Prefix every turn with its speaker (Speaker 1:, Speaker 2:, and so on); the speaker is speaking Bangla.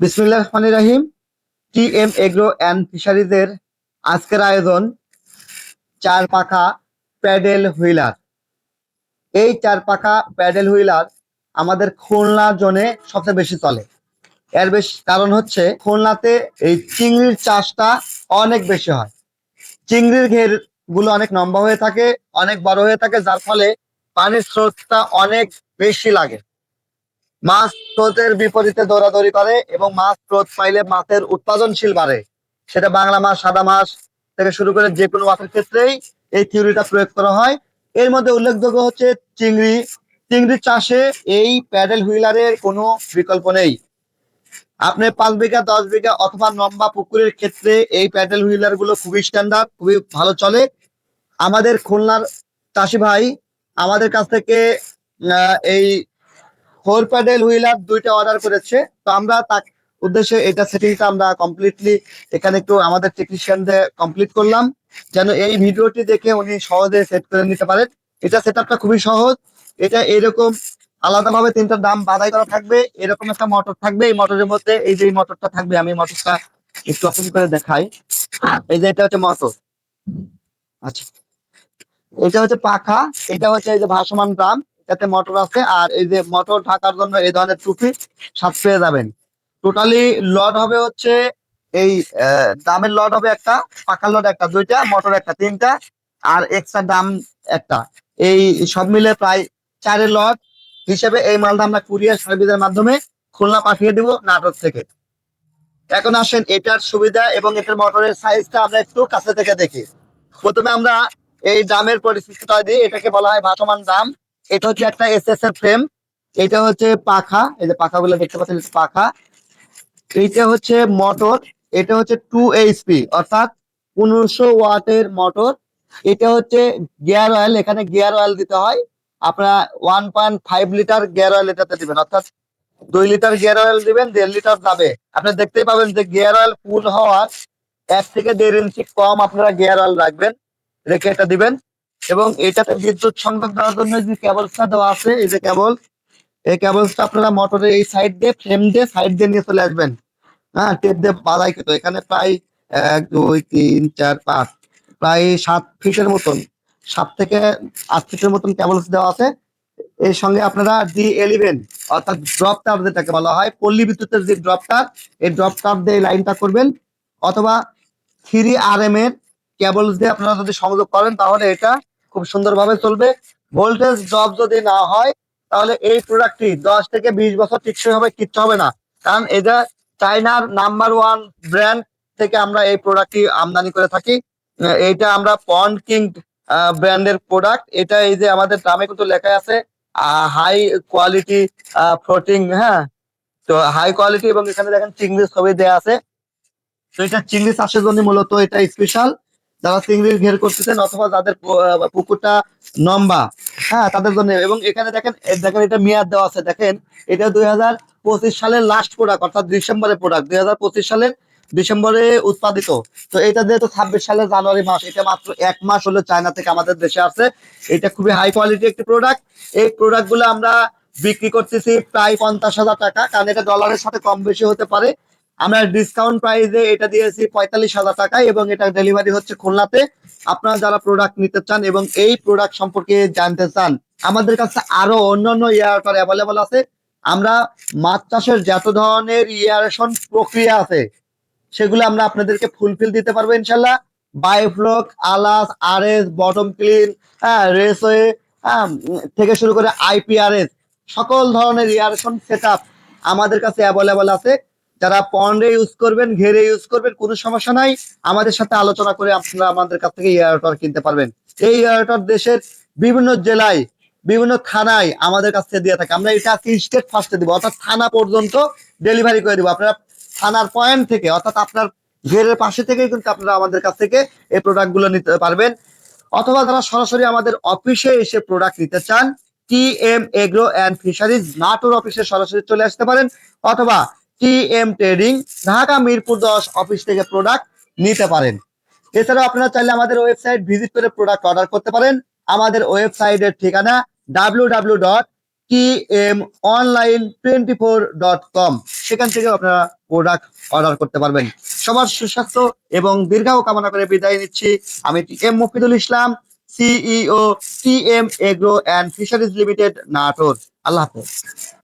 Speaker 1: বিসমুল্লাহ রহমান রাহিম। টি এম এগ্রো অ্যান্ড ফিশারিজের আজকের আয়োজন চার পাখা প্যাডেল হুইলার। এই চার পাখা প্যাডেল হুইলার আমাদের খুলনা জোনে সবচেয়ে বেশি চলে। এর বেশ কারণ হচ্ছে খুলনাতে এই চিংড়ির চাষটা অনেক বেশি হয়। চিংড়ির ঘেরগুলো অনেক লম্বা হয়ে থাকে, অনেক বড় হয়ে থাকে, যার ফলে পানির স্রোতটা অনেক বেশি লাগে। মাছ স্রোতের বিপরীতে দৌড়াদৌড়ি করে এবং মাছ স্রোত পাইলে মাছের উৎপাদনশীল বাড়ে। সেটা বাংলা মাছ, সাদা মাছ থেকে শুরু করে যে কোনো মাছের ক্ষেত্রেই এই থিওরিটা প্রয়োগ করা হয়। এর মধ্যে উল্লেখযোগ্য হচ্ছে চিংড়ি। চিংড়ি চাষে এই প্যাডেল হুইলারের কোনো বিকল্প নেই। আপনি পাঁচ বিঘা, দশ বিঘা অথবা লম্বা পুকুরের ক্ষেত্রে এই প্যাডেল হুইলারগুলো খুবই স্ট্যান্ডার্ড খুবই ভালো চলে। আমাদের খুলনার চাষি ভাই আমাদের কাছ থেকে এই ফোর প্যাডেল হুইলার দুইটা অর্ডার করেছে। তো আমরা তার উদ্দেশ্যে এটা সেটিংটা আমরা কমপ্লিটলি এখানে একটু আমাদের টেকনিশিয়ানদের কমপ্লিট করলাম। যেন এই ভিডিওটি দেখে উনি সহজে সেট করে নিতে পারেন। এটা সেট খুবই সহজ। এটা এরকম আলাদাভাবে তিনটা দাম বাধাই করা থাকবে। এরকম একটা মোটর থাকবে। এই মোটরের মধ্যে এই যে মোটরটা থাকবে, আমি মোটরটা একটু ওপেন করে দেখাই। এই যে এটা হচ্ছে মোটর আচ্ছা। এটা হচ্ছে পাখা। এটা হচ্ছে এই যে ভাসমান ড্রাম এটাতে মোটর আছে আর এই যে মোটর ঢাকার জন্য এই ধরনের টুপি সাত পেয়ে যাবেন। টোটালি লড হবে হচ্ছে এই দামের লড হবে একটা পাখার লড একটা, দুইটা মোটর একটা, তিনটা, আর এক্সট্রা দাম একটা। এই সব মিলে প্রায় চারের লট হিসেবে এই মালটা আমরা কুরিয়ার সার্ভিসের মাধ্যমে খুলনা পাঠিয়ে দিব নাটক থেকে। এখন আসেন, এটার সুবিধা এবং এটার মোটরের সাইজটা আমরা একটু কাছে থেকে দেখি। প্রথমে আমরা এই দামের পরিস্থিতিটা দিই এটাকে বলা হয় ভাসমান দাম। এটা হচ্ছে একটা এস এস এর ফ্রেম এটা হচ্ছে পাখা, এই যে পাখাগুলো দেখতে পাচ্ছেন পাখা। এইটা হচ্ছে মোটর এটা হচ্ছে টু এইচপি অর্থাৎ পনেরোশো ওয়াটের মোটর এটা হচ্ছে গিয়ার অয়েল এখানে গিয়ার অয়েল দিতে হয়। আপনারা one point five litre gear oil এটাতে দিবেন, অর্থাৎ দুই লিটার গিয়ার অয়েল দিবেন, দেড় লিটার যাবে আপনি দেখতেই পাবেন যে গিয়ার অয়েল ফুল হওয়ার এক থেকে দেড় ইঞ্চি কম আপনারা গিয়ার অয়েল রাখবেন, রেখে এটা দিবেন। এবং এটাতে বিদ্যুৎ সংযোগ দেওয়ার জন্য যে কেবলসটা দেওয়া আছে, এই যে কেবল এই কেবলসটা আপনারা মোটরের এই সাইড দিয়ে ফ্রেম দিয়ে সাইড দিয়ে নিয়ে চলে আসবেন। হ্যাঁ টেপ দিয়ে বাধাই খেতো এখানে প্রায় এক, দুই, তিন, চার, পাঁচ, প্রায় সাত ফিটের মতন, সাত থেকে আট ফিটের মতন কেবলস দেওয়া আছে। এর সঙ্গে আপনারা ডি এলিভেন অর্থাৎ ড্রপ তার যেটাকে বলা হয় পল্লী বিদ্যুতের যে ড্রপ তার এই ড্রপ তার দিয়ে লাইনটা করবেন। অথবা থ্রি আর এম এর কেবলস দিয়ে আপনারা যদি সংযোগ করেন, তাহলে এটা খুব সুন্দরভাবে চলবে। ভোল্টেজ ড্রপ যদি না হয়, তাহলে এই প্রোডাক্টটি দশ থেকে বিশ বছর টিকসই হবে, কিচ্ছু হবে না। কারণ এটা চাইনার নাম্বার ওয়ান ব্র্যান্ড থেকে আমরা এই প্রোডাক্টটি আমদানি করে থাকি। এইটা আমরা পন্ড কিং ব্র্যান্ডের প্রোডাক্ট এটা এই যে আমাদের দামে কিন্তু লেখা আছে হাই কোয়ালিটি ফ্লোটিং হ্যাঁ? তো হাই কোয়ালিটি এবং এখানে দেখেন চিংড়ির ছবি দেওয়া আছে। তো এটা চিংড়ি চাষের জন্য মূলত এটা স্পেশাল যারা চিংড়ির ঘের করতেছেন অথবা যাদের পুকুরটা লম্বা হ্যাঁ তাদের জন্য। এবং এখানে দেখেন দেখেন এটা মেয়াদ দেওয়া আছে। দেখেন, এটা দুই হাজার পঁচিশ সালের লাস্ট প্রোডাক্ট অর্থাৎ ডিসেম্বরের প্রোডাক্ট দুই হাজার পঁচিশ সালের ডিসেম্বরে উৎপাদিত। তো এটা যেহেতু ছাব্বিশ সালের জানুয়ারি মাস, এটা মাত্র এক মাস হলো চায়না থেকে আমাদের দেশে আসছে এটা খুবই হাই কোয়ালিটি একটি প্রোডাক্ট এই প্রোডাক্টগুলো আমরা বিক্রি করতেছি প্রায় পঞ্চাশ হাজার টাকা, কারণ এটা ডলারের সাথে কম বেশি হতে পারে। আমরা ডিসকাউন্ট প্রাইসে এটা দিয়েছি পঁয়তাল্লিশ হাজার টাকায় এবং এটা ডেলিভারি হচ্ছে খুলনাতে। আপনারা যারা প্রোডাক্ট নিতে চান এবং এই প্রোডাক্ট সম্পর্কে জানতে চান, আমাদের কাছে আরও অন্যান্য ইয়ারটার অ্যাভেলেবল আছে। আমরা মাছ চাষের যত ধরনের ইয়ারেশন প্রক্রিয়া আছে, সেগুলো আমরা আপনাদেরকে ফুলফিল দিতে পারব ইনশাল্লাহ বায়োফ্লক আলাস আর এস বটম ক্লিন হ্যাঁ রেসওয়ে হ্যাঁ থেকে শুরু করে আইপিআরএস সকল ধরনের ইয়ারেশন সেট আমাদের কাছে অ্যাভেলেবল আছে। যারা পন্ডে ইউজ করবেন, ঘেরে ইউজ করবেন, কোনো সমস্যা নাই। আমাদের সাথে আলোচনা করে আপনারা আমাদের কাছ থেকে এয়ারটর কিনতে পারবেন। এই এয়ারটর দেশের বিভিন্ন জেলায়, বিভিন্ন থানায় আমাদের কাছ থেকে দিয়ে থাকে। আমরা এটা স্টেট ফার্স্টে দিব, অর্থাৎ থানা পর্যন্ত ডেলিভারি করে দিব। আপনারা থানার পয়েন্ট থেকে, অর্থাৎ আপনার ঘেরের পাশে থেকেই কিন্তু আপনারা আমাদের কাছ থেকে এই প্রোডাক্টগুলো নিতে পারবেন। অথবা যারা সরাসরি আমাদের অফিসে এসে প্রোডাক্ট নিতে চান T M agro and fisheries Natore অফিসে সরাসরি চলে আসতে পারেন। অথবা T M trading Dhaka Mirpur দশ অফিস থেকে প্রোডাক্ট নিতে পারেন। এছাড়াও আপনারা চাইলে আমাদের ওয়েবসাইট ভিজিট করে প্রোডাক্ট অর্ডার করতে পারেন। আমাদের ওয়েবসাইটের ঠিকানা W W dot T M online twenty four dot com সেখান থেকে আপনারা প্রোডাক্ট অর্ডার করতে পারবেন। সবার সুস্বাস্থ্য এবং দীর্ঘায়ু কামনা করে বিদায় নিচ্ছি। আমি T M Mofidul Islam CEO T M agro and fisheries limited Natore. আল্লাহ হাফেজ।